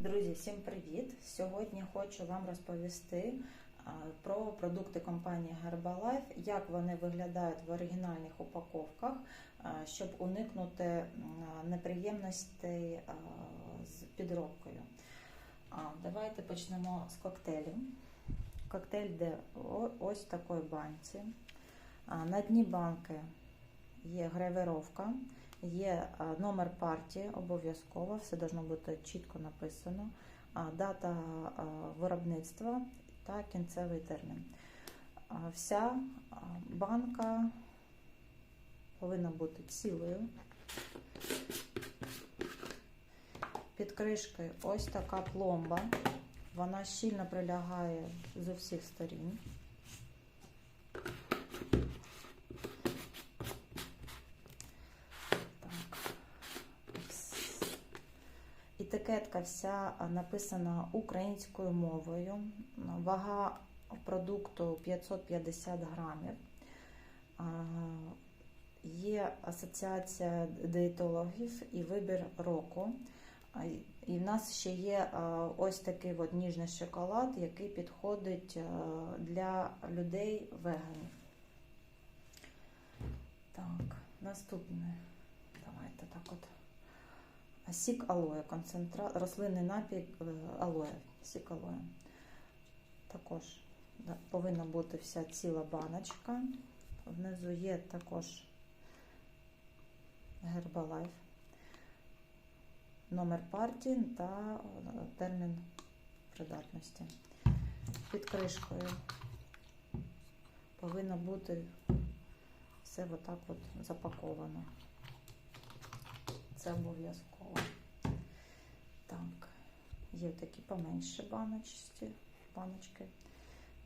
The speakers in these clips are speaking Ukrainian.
Друзі, всім привіт! Сьогодні хочу вам розповісти про продукти компанії Herbalife, як вони виглядають в оригінальних упаковках, щоб уникнути неприємностей з підробкою. Давайте почнемо з коктейлю. Коктейль йде о- ось в такої банці. На дні банки є гравіровка. Є номер партії, обов'язково, все должно бути чітко написано, дата виробництва та кінцевий термін. Вся банка повинна бути цілою. Під кришкою ось така пломба. Вона щільно прилягає з усіх сторін. Етикетка вся написана українською мовою. Вага продукту 550 грамів. Є асоціація диетологів і вибір року. І в нас ще є ось такий от ніжний шоколад, який підходить для людей веганів. Так, наступне. Давайте так от. Сік алоє, концентрат, рослинний напій е, алоє, сік алоє. Також да, повинна бути вся ціла баночка. Внизу є також Herbalife, номер партії та е, термін придатності. Під кришкою повинно бути все отак от запаковано. Це обов'язково. Так, є такі поменші баночці, баночки.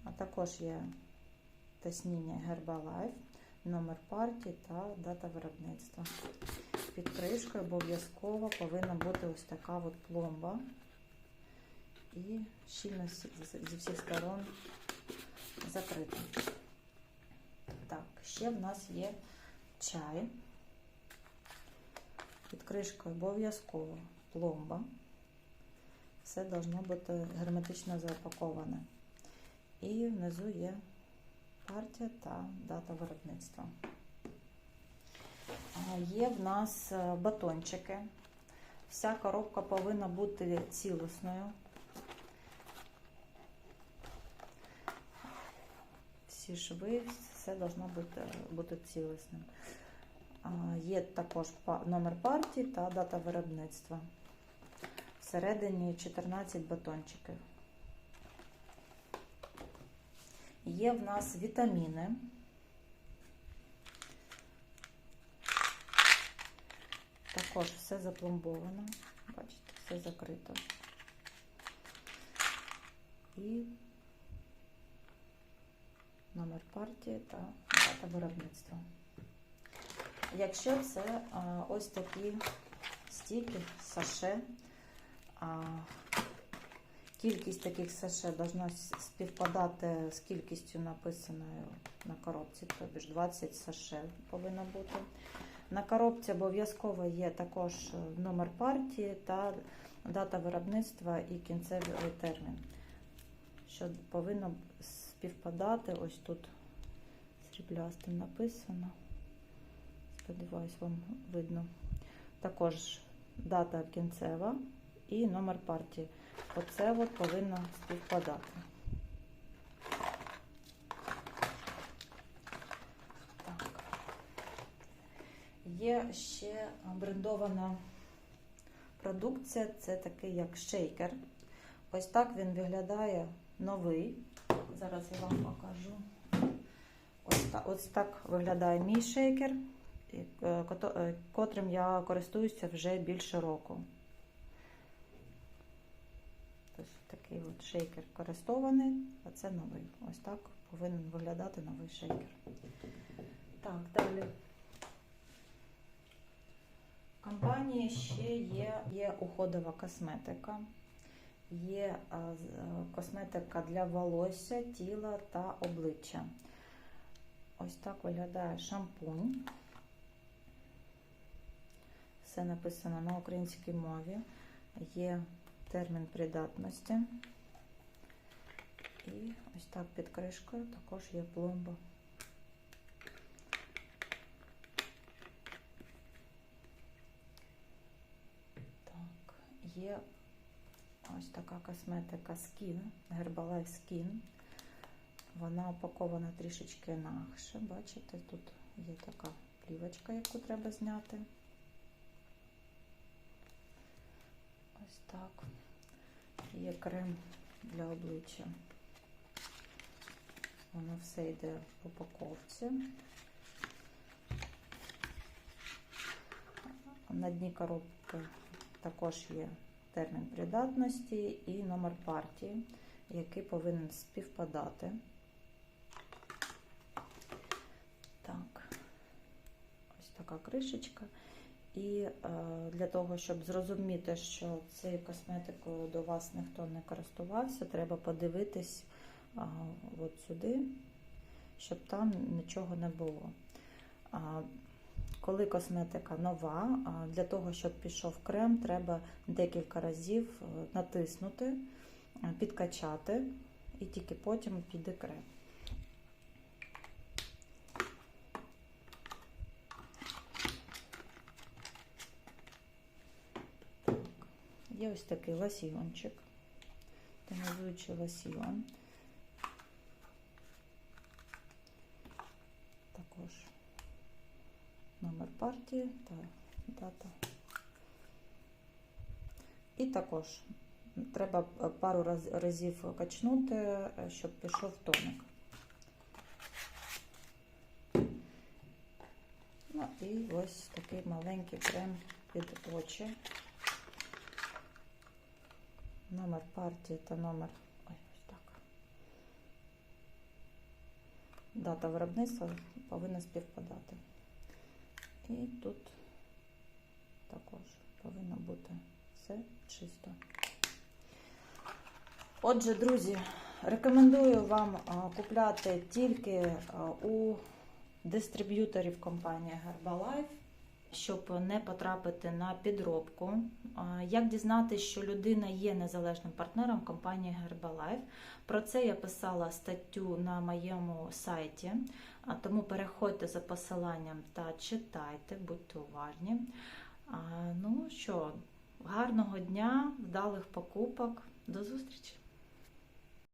А також є тисніння Herbalife, номер партії та дата виробництва. Під кришкою обов'язково повинна бути ось така от пломба. І щільно зі всіх сторон закрита. Так, ще в нас є чай. Під кришкою обов'язково пломба. Все должно бути герметично запаковане. І внизу є партія та дата виробництва. Є в нас е, батончики. Вся коробка повинна бути цілісною. Всі шви, все должно бути, бути цілісним. Є також номер партії та дата виробництва. Всередині 14 батончиків. Є в нас вітаміни. Також все запломбовано. Бачите, все закрито. І номер партії та дата виробництва. Якщо це а, ось такі стіки, саше, кількість таких саше с- співпадати з кількістю написаною на коробці, тобто ж 20 саше повинно бути. На коробці обов'язково є також е, номер партії та дата виробництва і кінцевий термін, що повинно співпадати. Ось тут сріблястим написано. Сподіваюсь, вам видно. Також дата кінцева і номер партії. Оце от повинно співпадати. Так. Є ще брендована продукція, це такий як шейкер. Ось так він виглядає новий. Зараз я вам покажу. Ось так, ось так виглядає мій шейкер, котрим я користуюся вже більше року. Ось такий от шейкер користований, а це новий. Ось так повинен виглядати новий шейкер. Так, далі. В компанії ще є, є уходова косметика, є е, косметика для волосся, тіла та обличчя. Ось так виглядає шампунь. Все написано на українській мові. Є термін придатності. І ось так під кришкою також є пломба. Так, є ось така косметика Skin, Herbalife Skin. Вона упакована трішечки інакше. Бачите, тут є така плівочка, яку треба зняти. Ось так. Є крем для обличчя. Воно все йде в упаковці. На дні коробки також є термін придатності і номер партії, який повинен співпадати. Так, ось така кришечка. І е, для того, щоб зрозуміти, що цією косметикою до вас ніхто не користувався, треба подивитись от сюди, щоб там нічого не було. Коли косметика нова, для того, щоб пішов крем, треба декілька разів е, натиснути, е, підкачати, і тільки потім піде крем. Так, Є ось такий лосьйончик, тонізуючий лосьйон. Також номер партії та дата. І також треба пару разів качнути, щоб пішов тоник. Ну і ось такий маленький крем під очі. Номер партії та номер. Ой, ось так. Дата виробництва повинна співпадати. І тут також повинно бути все чисто. Отже, друзі, рекомендую вам купляти тільки у дистриб'юторів компанії Herbalife, щоб не потрапити на підробку. Як дізнатися, що людина є незалежним партнером компанії Herbalife? Про це я писала статтю на моєму сайті, тому переходьте за посиланням та читайте, будьте уважні. Ну що, гарного дня, вдалих покупок. До зустрічі!